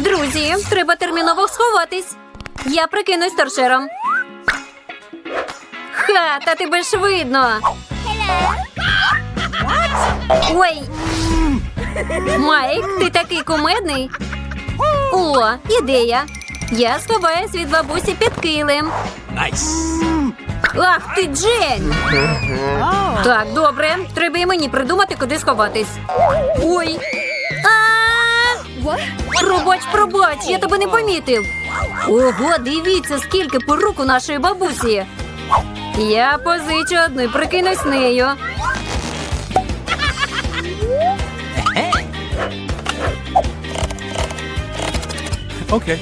Друзі, треба терміново сховатись. Я прикинусь торшером. Ха, та тебе ж видно. Ой. Майк, ти такий кумедний. О, ідея. Я сховаюсь від бабусі під килим. Найс. Ах ти Джень! Так, добре. Треба і мені придумати, куди сховатись. Ой. Пробач, пробач, я тебе не помітив. Ого, дивіться, скільки порук у нашої бабусі. Я позичу одну і прикинусь нею. Okay.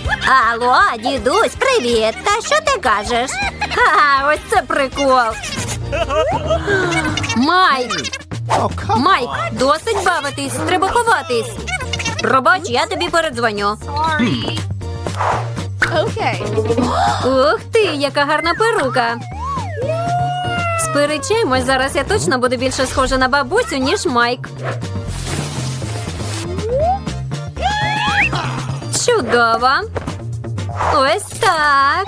Алло, дідусь, привіт. Та що ти кажеш? Ха, ось це прикол. Майк, Майк, досить бавитись, треба ховатись. Пробач, я тобі передзвоню. Ух ти, яка гарна перука. Сперечаємось, зараз я точно буду більше схожа на бабусю, ніж Майк. Чудово. Ось так.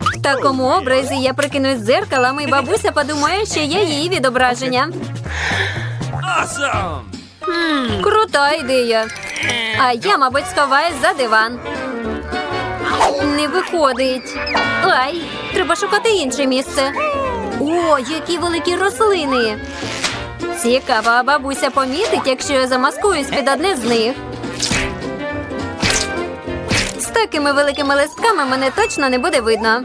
В такому образі я прикинусь дзеркалом, і бабуся подумає, що я її відображення. Awesome! Крута ідея. А я, мабуть, сховаюсь за диван. Не виходить. Ай, треба шукати інше місце. О, які великі рослини. Цікаво, а бабуся помітить, якщо я замаскуюсь під одне з них. З такими великими листками мене точно не буде видно.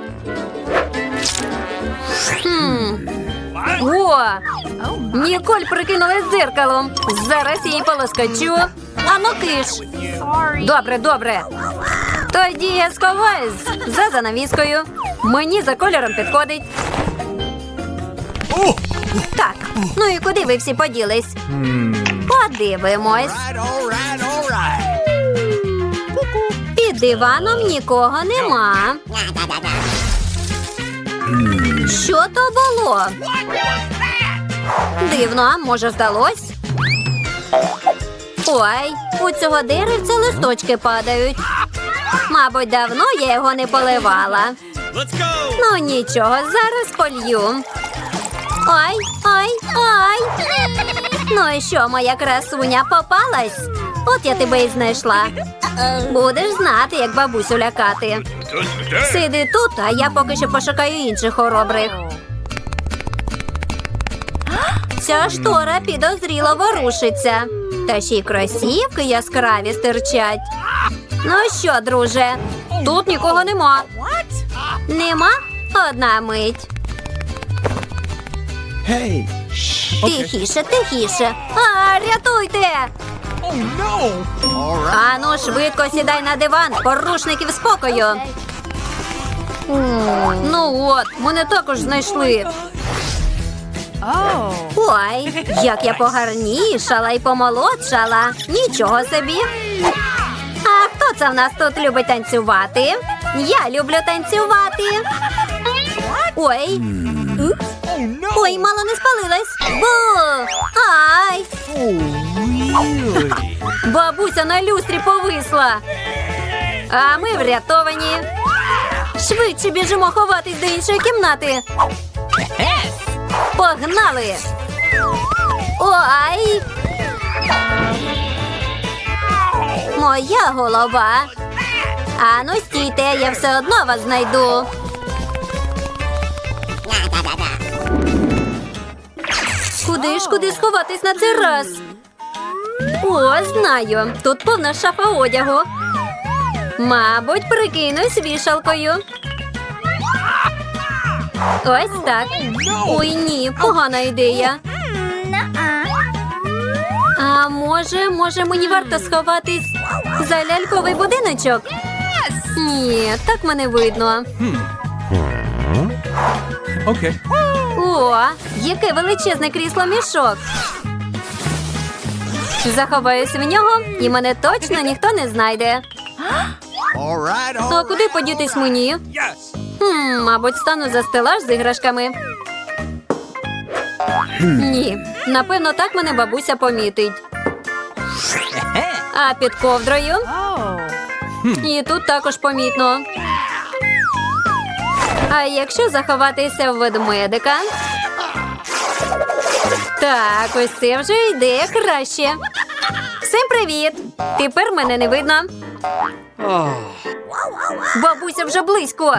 Хм. О! Ніколь прикинулась дзеркалом. Зараз її полоскочу. Ану киш. Добре, добре. Тоді я сховаюсь за занавіскою. Мені за кольором підходить. Так, ну і куди ви всі поділись? Подивимось. Під диваном нікого нема. Що то було? Дивно, може, здалось? Ой, у цього деревця листочки падають. Мабуть, давно я його не поливала. Ну нічого, зараз полью. Ай, ай, ай. Ну і що, моя красуня попалась? От я тебе і знайшла. Будеш знати, як бабусю лякати. Сиди тут, а я поки що пошукаю інших хоробрих. Ця штора підозріло ворушиться. Та ще й кросівки яскраві стирчать. Ну що, друже, тут нікого нема. Нема? Одна мить. Тихіше, тихіше. А, рятуйте! Oh. Ану, швидко сідай на диван, порушників спокою. Ну от, мене також знайшли. Ой, як я погарнішала і помолодшала. Нічого собі. А хто це в нас тут любить танцювати? Я люблю танцювати. Ой. Ой, мало не спалилась. Бу! Ай! Бабуся на люстрі повисла. А ми врятовані. Швидше біжимо ховатись до іншої кімнати. Погнали. Ой. Моя голова. Ану, стійте, я все одно вас знайду. Куди ж куди сховатись на цей раз? О, знаю. Тут повна шафа одягу. Мабуть, прикинусь вішалкою. Ось так. Ой, ні, погана ідея. А може, може, мені варто сховатись за ляльковий будиночок? Ні, так мене видно. О, яке величезне крісло мішок. Заховаюсь в нього, і мене точно ніхто не знайде. А куди подітись мені? Хм, мабуть, стану за стелаж з іграшками. Ні, напевно, так мене бабуся помітить. А під ковдрою? І тут також помітно. А якщо заховатися в ведмедика? Так, ось це вже ідея краще. Всім привіт! Тепер мене не видно. Бабуся вже близько.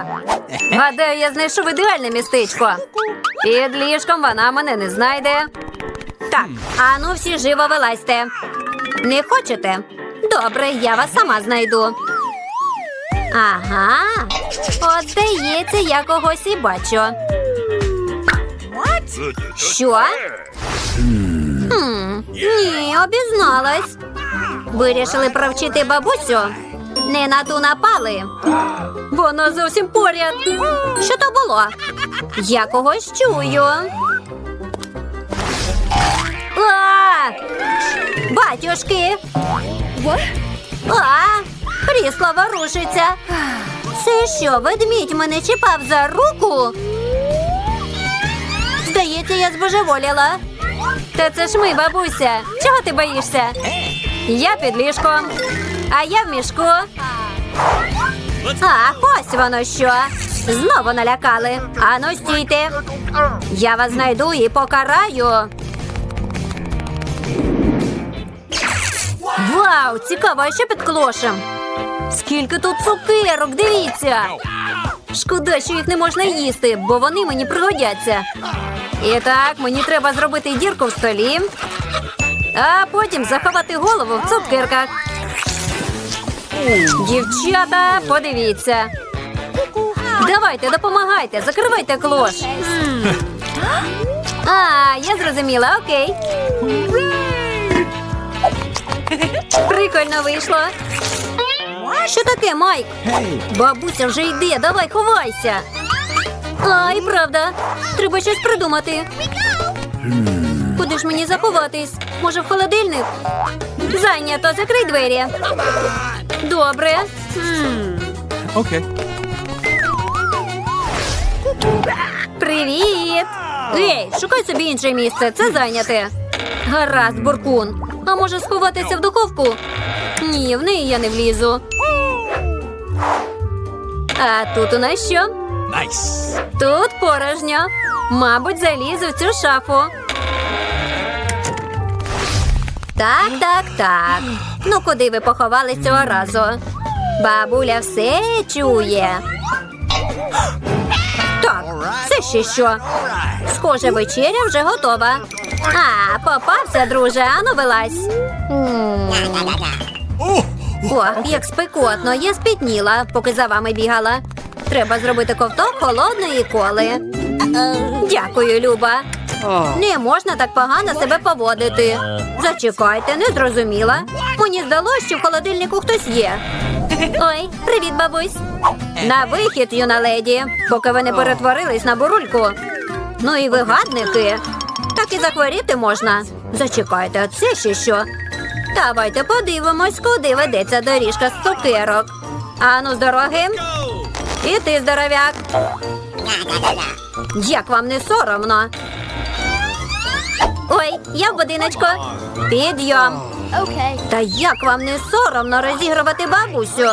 Гадаю, я знайшов ідеальне містечко. Під ліжком вона мене не знайде. Так, а ну всі живо вилазьте. Не хочете? Добре, я вас сама знайду. Ага. От здається, я когось і бачу. Що? Хм, ні, обізналась. Вирішили провчити бабусю. Не на ту напали. Вона зовсім поряд. Що то було? Я когось чую. А! Батюшки. А! Крісло ворушиться. Це що, ведмідь мене чіпав за руку? Здається, я збожеволіла. Та це ж ми, бабуся. Чого ти боїшся? Я під ліжком, а я в мішку. Ах, ось воно що. Знову налякали. Ану, стійте. Я вас знайду і покараю. Вау, цікаво, а що під клошем? Скільки тут цукерок, дивіться. Шкода, що їх не можна їсти, бо вони мені пригодяться. І так, мені треба зробити дірку в столі, а потім заховати голову в цукерках. Дівчата, подивіться. Давайте, допомагайте, закривайте клош. А, я зрозуміла, окей. Прикольно вийшло. Що таке, Майк? Бабуся вже йде, давай ховайся. Ай, правда. Треба щось придумати. Куди ж мені заховатись? Може, в холодильник? Зайнято, закрий двері. Добре. Okay. Привіт! Ей, шукай собі інше місце, це зайняте. Гаразд, буркун. А може сховатися в духовку? Ні, в неї я не влізу. А тут у нас що? Nice. Тут порожньо. Мабуть, залізу в цю шафу. Так, так, так. Ну куди ви поховались цього разу? Бабуля все чує. Так, це ще що? Схоже, вечеря вже готова. А, попався, друже, ану вилазь. Ох, як спекотно, я спітніла, поки за вами бігала. Треба зробити ковток холодної коли. Дякую, Люба. Не можна так погано себе поводити. Зачекайте, не зрозуміла. Мені здалося, що в холодильнику хтось є. Ой, привіт, бабусь. На вихід, юна леді, поки ви не перетворились на бурульку. Ну і ви гадники. Так і захворіти можна. Зачекайте, а це ще що? Давайте подивимось, куди ведеться доріжка з цукерок. Ану, з дороги. І ти, здоровяк. Як вам не соромно? Ой, я в будиночку. Підйом. Та як вам не соромно розігрувати бабусю?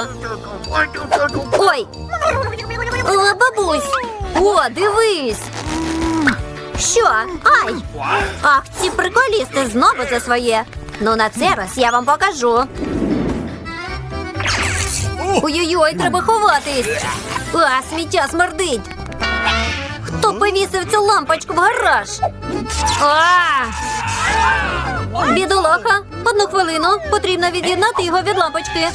Ой. О, бабусь. О, дивись. Що? Ай! Ах, ці приколісти знову за своє. Ну на це раз я вам покажу. Ой-ой-ой, треба ховатись. А, сміття смердить. Хто повісив цю лампочку в гараж? А! Бідолаха, одну хвилину. Потрібно від'єднати його від лампочки.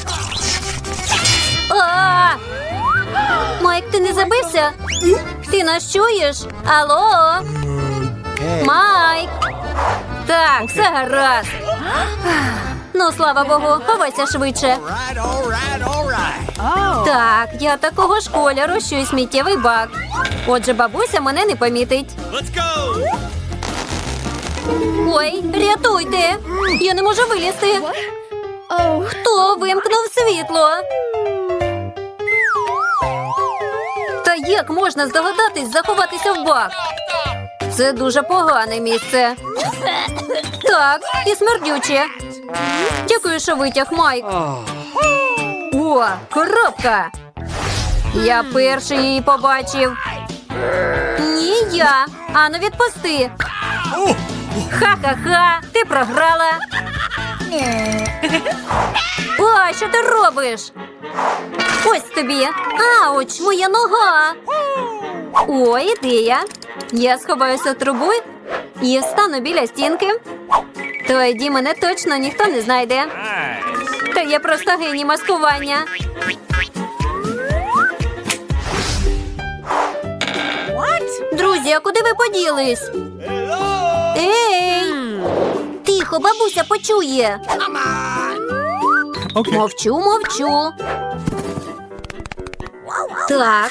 А! Майк, ти не забився? Ти нас чуєш? Алло? Майк! Так, все гаразд. Ну, слава Богу, ховайся швидше. Так, я такого ж кольору, що й сміттєвий бак. Отже, бабуся мене не помітить. Ой, рятуйте! Я не можу вилізти. Хто вимкнув світло? Та як можна здогадатись заховатися в бак? Це дуже погане місце. Так, і смердюче. Дякую, що витяг Майк. О, коробка. Я перший її побачив. Ні, я. Ану, відпусти. Ха-ха-ха, ти програла. О, що ти робиш? Ось тобі. Ауч, моя нога. О, ідея. Я сховаюся в трубу і стану біля стінки. Тоді мене точно ніхто не знайде. Та я просто геній маскування. Друзі, а куди ви поділись? Ей! Тихо, бабуся почує. Okay. Мовчу, мовчу. Так.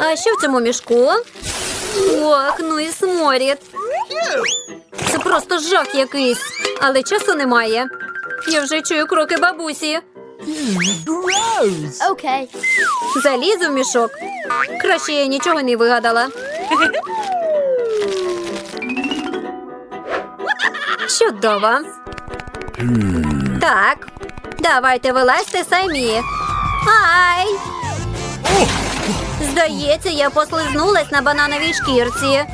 А що в цьому мішку? Ох, ну і сморід. Просто жах якийсь. Але часу немає. Я вже чую кроки бабусі. Okay. Залізу в мішок. Краще я нічого не вигадала. Чудово. Так, давайте вилазьте самі. Ай! Здається, я послизнулась на банановій шкірці.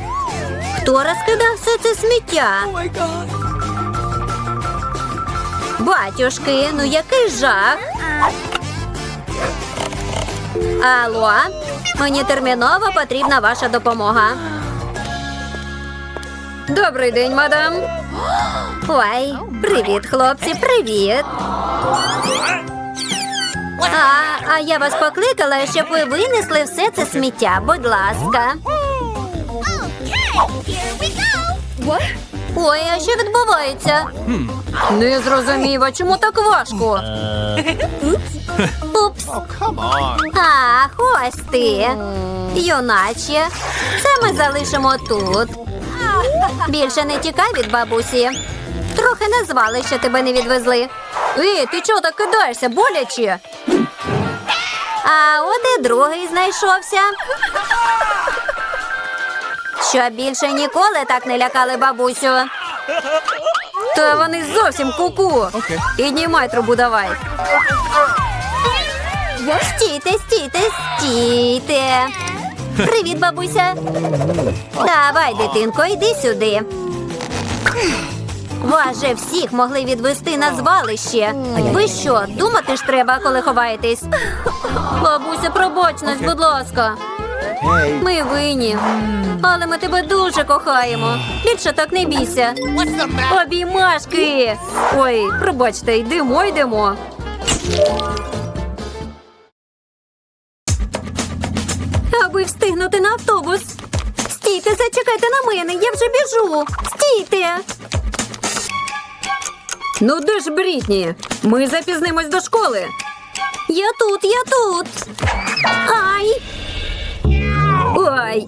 Хто розкидав все це сміття? Батюшки, ну який жах. Алло, мені терміново потрібна ваша допомога. Добрий день, мадам. Ой, привіт, хлопці, привіт. А, а я вас покликала, щоб ви винесли все це сміття, будь ласка. Ой, а що відбувається? Не зрозумів, а чому так важко? Упс. On. Ах, ось ти. Юначе. Це ми залишимо тут. Більше не тікай від бабусі. Трохи не звали, що тебе не відвезли. Ей, ти чого так кидаєшся, боляче? А от і другий знайшовся. Щоб більше ніколи так не лякали бабусю. Та вони зовсім куку. Піднімай трубу давай. Стійте, стійте, стійте. Привіт, бабуся. Давай, дитинко, йди сюди. Вас же всіх могли відвести на звалище. Ви що, думати ж треба, коли ховаєтесь? Бабуся, пробач нас, будь ласка. Ми винні. Але ми тебе дуже кохаємо. Більше так не бійся. Обіймашки! Ой, пробачте, йдемо, йдемо. Аби встигнути на автобус. Стійте, зачекайте на мене, я вже біжу. Стійте. Ну де ж Брітні? Ми запізнимось до школи. Я тут, я тут. Ай! Ой,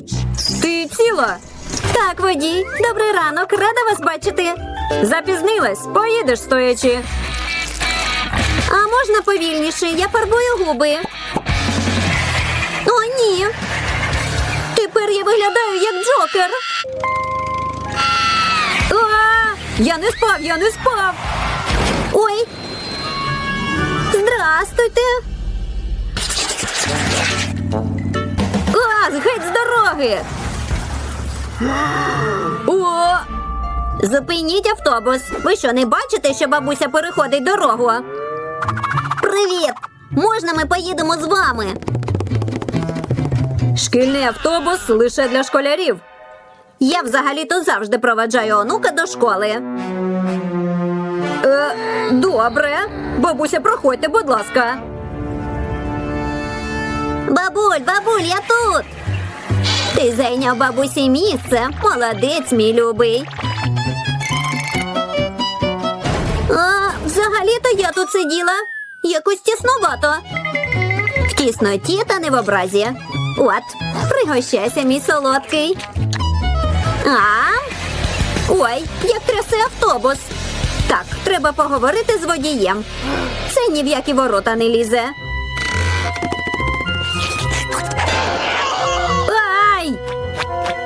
ти ціла? Так, водій. Добрий ранок, рада вас бачити. Запізнилась, поїдеш стоячи. А можна повільніше? Я фарбую губи. О, ні. Тепер я виглядаю як Джокер. А, я не спав, я не спав. Ой. Здрастуйте. Газ, геть з дороги. О! Зупиніть автобус. Ви що, не бачите, що бабуся переходить дорогу? Привіт! Можна ми поїдемо з вами? Шкільний автобус лише для школярів. Я взагалі-то завжди проведжаю онука до школи. Е, добре. Бабуся, проходьте, будь ласка. Бабуль, бабуль, я тут. Ти зайняв бабусі місце. Молодець, мій любий. А, взагалі-то я тут сиділа. Якось тіснувато. В тісноті та не в образі. От, пригощайся, мій солодкий. А? Ой, як трясе автобус. Так, треба поговорити з водієм. Це ні в які ворота не лізе.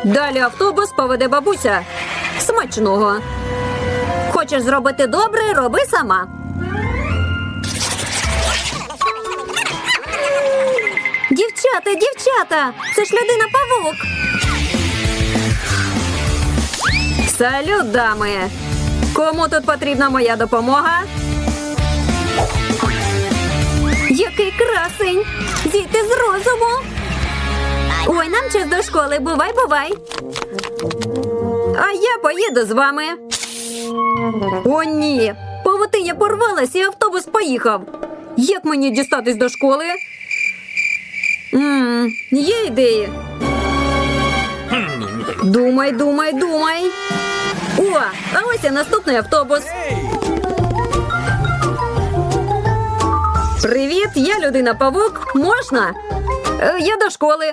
Далі автобус поведе бабуся. Смачного. Хочеш зробити добре, роби сама. Дівчата, дівчата! Це ж людина павук. Салют, дами! Кому тут потрібна моя допомога? Який красень! Зійти з розуму! Ой, нам час до школи. Бувай, бувай. А я поїду з вами. О, ні. Павутиня порвалась і автобус поїхав. Як мені дістатись до школи? Ммм, є ідеї. Думай, думай, думай. О, а ось і наступний автобус. Привіт, я людина павук. Можна? Е, я до школи.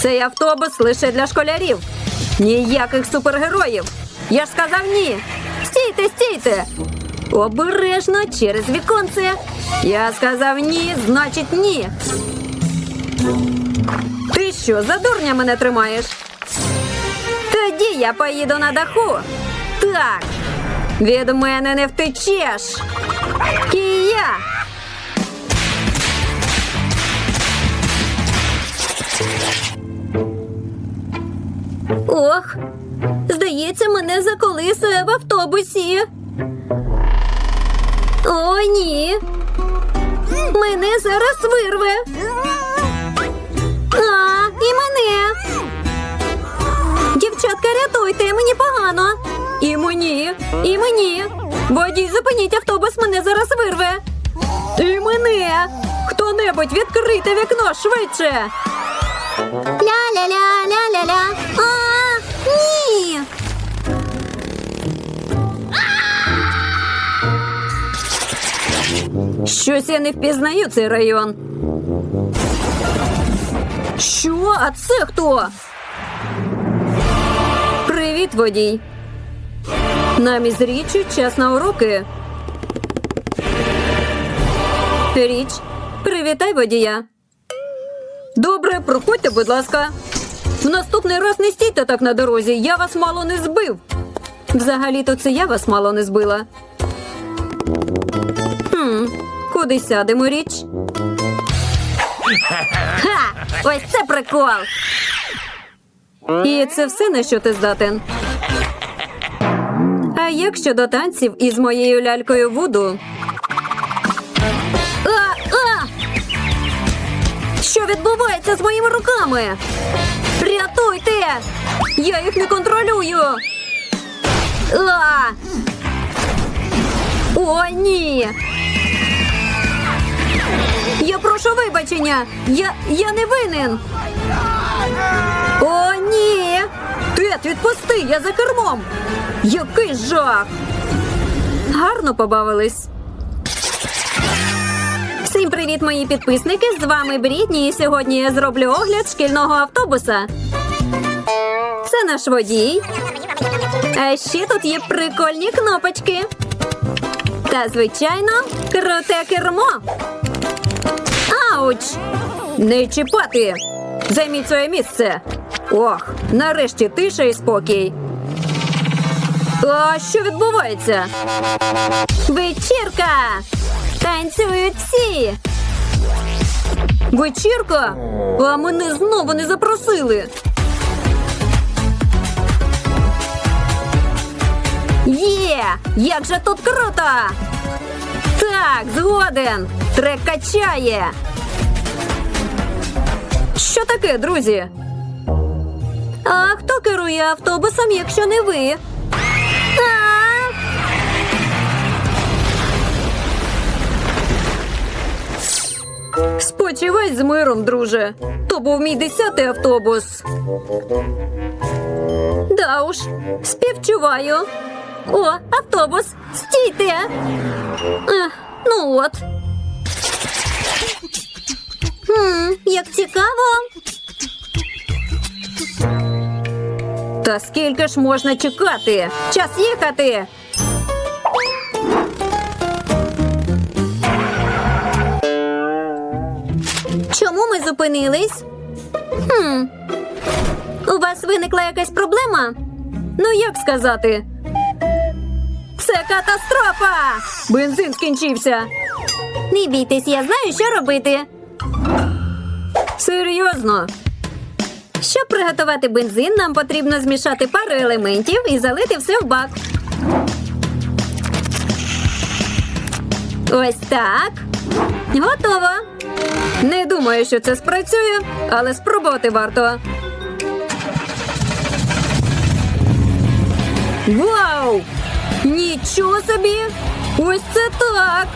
Цей автобус лише для школярів. Ніяких супергероїв. Я ж сказав ні. Стійте, стійте. Обережно через віконце. Я сказав ні, значить ні. Ти що, за дурня мене тримаєш? Тоді я поїду на даху. Так. Від мене не втечеш. І Ох, здається, мене заколисує в автобусі. О, ні. Мене зараз вирве. А, і мене. Дівчатка, рятуйте, мені погано. І мені, і мені. Водій, зупиніть автобус, мене зараз вирве. І мене. Хто-небудь відкрийте вікно швидше. Ля-ля-ля-ля-ля-ля. Щось я не впізнаю цей район. Що? А це хто? Привіт, водій. Нам із річчю час на уроки. Річ, привітай водія. Добре, проходьте, будь ласка. В наступний раз не стійте так на дорозі, я вас мало не збив. Взагалі-то це я вас мало не збила. Хм, сядемо річ? Ха! Ось це прикол. І це все на що ти здатен. А як щодо танців із моєю лялькою Вуду? А, а! Що відбувається з моїми руками? Рятуйте! Я їх не контролюю. А! О, ні! Вибачення! Я, я не винен! О, ні! Тет, відпусти, я за кермом! Який жах! Гарно побавились. Всім привіт, мої підписники! З вами Брітні, і сьогодні я зроблю огляд шкільного автобуса. Це наш водій. А ще тут є прикольні кнопочки. Та, звичайно, круте кермо. Ауч! Не чіпати! Займіть своє місце. Ох, нарешті тиша і спокій. А що відбувається? Вечірка! Танцюють всі! Вечірка? А мене знову не запросили. Є! Як же тут круто! Так, згоден! Трек качає! Що таке, друзі? А хто керує автобусом, якщо не ви? А! Спочивай з миром, друже. То був мій десятий автобус. Да уж, співчуваю. О, автобус, стійте. Ех, ну от. Хм, як цікаво. Та скільки ж можна чекати? Час їхати. Чому ми зупинились? Хм. У вас виникла якась проблема? Ну, як сказати? Все катастрофа! Бензин скінчився. Не бійтесь, я знаю, що робити. Серйозно. Щоб приготувати бензин, нам потрібно змішати пару елементів і залити все в бак. Ось так. Готово. Не думаю, що це спрацює, але спробувати варто. Вау! Нічого собі! Ось це так!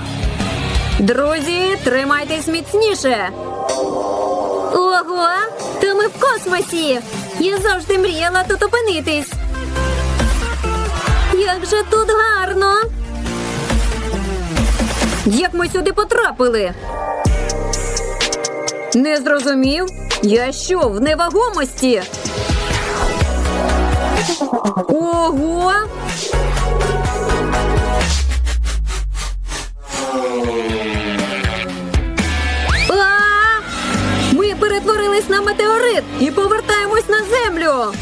Друзі, тримайтесь міцніше! Ого! Та ми в космосі! Я завжди мріяла тут опинитись. Як же тут гарно! Як ми сюди потрапили? Не зрозумів? Я що, в невагомості? Ого! На метеорит і повертаємось на землю.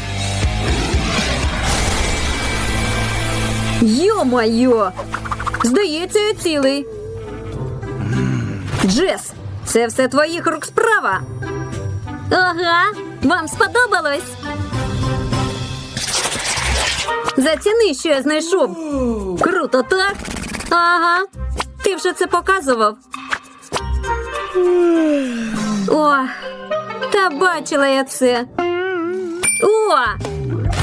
Йо-майо! Здається, я цілий. Джес, це все твоїх рук справа. Ага, вам сподобалось? Заціни, що я знайшов. Круто, так? Ага. Ти вже це показував. О, та бачила я це. О!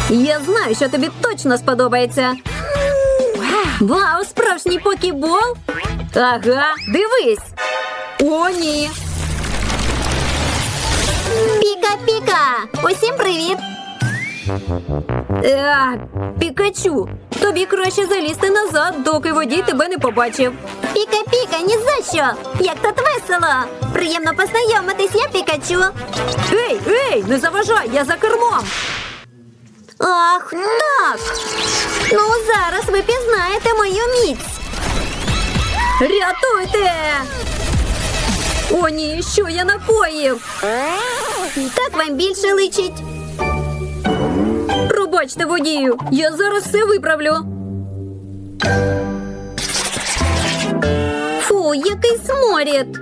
Я знаю, що тобі точно сподобається. Вау, справжній покібол? Ага, дивись. О, ні. Піка-піка! Усім привіт! А, Пікачу, тобі краще залізти назад, доки водій тебе не побачив. Піка-піка, ні за що! Як тут весело! Приємно познайомитись, я Пікачу. Ей, ей, не заважай, я за кермом. Ах, так. Ну, зараз ви пізнаєте мою міць. Рятуйте! О, ні, що я накоїв? Так вам більше личить. Пробачте водію, я зараз все виправлю. Фу, який сморід.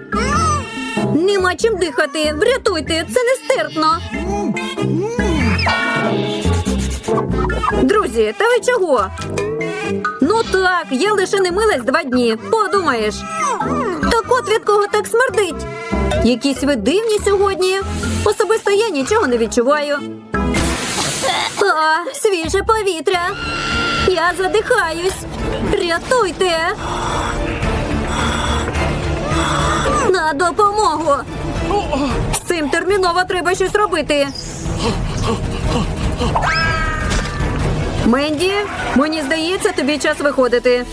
Нема чим дихати. Врятуйте, це нестерпно. Друзі, та ви чого? Ну так, я лише не милась два дні. Подумаєш. Так от від кого так смердить? Якісь ви дивні сьогодні. Особисто я нічого не відчуваю. А, свіже повітря. Я задихаюсь. Рятуйте. На допомогу. З цим терміново треба щось робити. Менді, мені здається, тобі час виходити.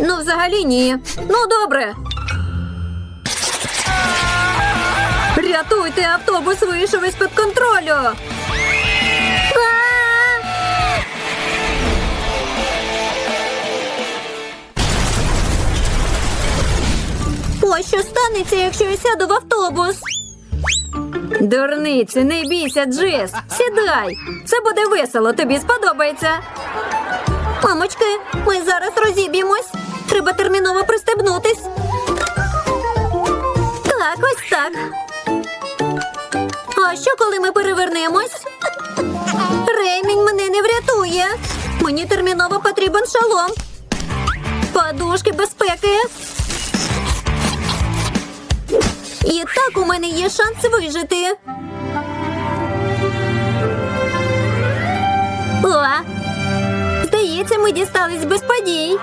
Ну, взагалі ні. Ну, добре. Рятуйте, автобус вийшов із-під контролю. Ось що станеться, якщо я сяду в автобус. Дурниці, не бійся, Джес. Сідай. Це буде весело, тобі сподобається. Мамочки, ми зараз розіб'ємось. Треба терміново пристебнутись. Так, ось так. А що, коли ми перевернемось? Ремінь мене не врятує. Мені терміново потрібен шолом. Подушки безпеки. І так у мене є шанс вижити. О, здається, ми дістались без подій.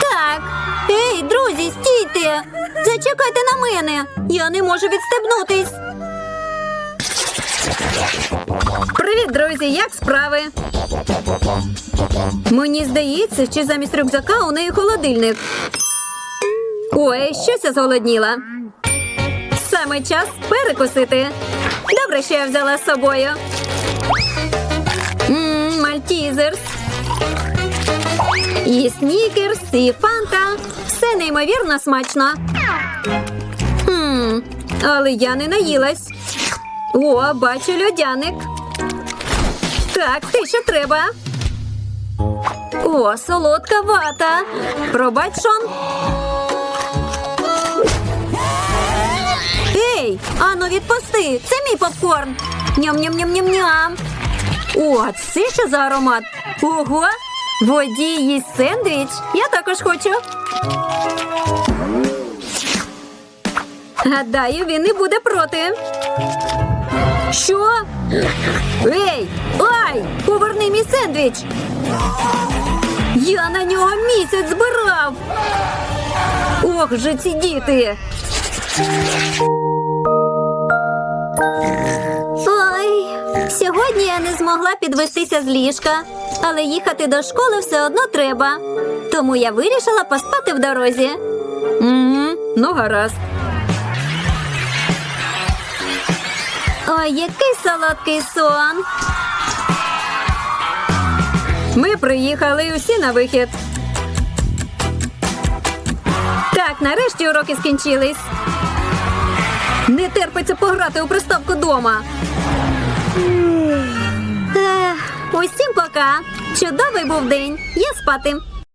Так. Ей, друзі, стійте! Зачекайте на мене. Я не можу відстебнутись. Привіт, друзі! Як справи? Мені здається, що замість рюкзака у неї холодильник. Ой, щось я зголодніла. Саме час перекусити. Добре, що я взяла з собою. Мальтізерс. І снікерс, і фанта. Все неймовірно смачно. Хм, але я не наїлась. О, бачу льодяник. Так, те, що треба. О, солодка вата. Пробач, Шон. Ей, ану відпусти. Це мій попкорн. Ням-ням-ням-ням-ням. О, це що за аромат? Ого! Водій їсть сендвіч. Я також хочу. Гадаю, він не буде проти. Що? Ей! Ай! Поверни мій сендвіч! Я на нього місяць збирав. Ох же ці діти. Ой, сьогодні я не змогла підвестися з ліжка, але їхати до школи все одно треба. Тому я вирішила поспати в дорозі. Угу, ну гаразд. Ой, який солодкий сон. Ми приїхали усі на вихід. Так, нарешті уроки скінчились. Не терпиться пограти у приставку дома. Усім пока. Чудовий був день. Я спати.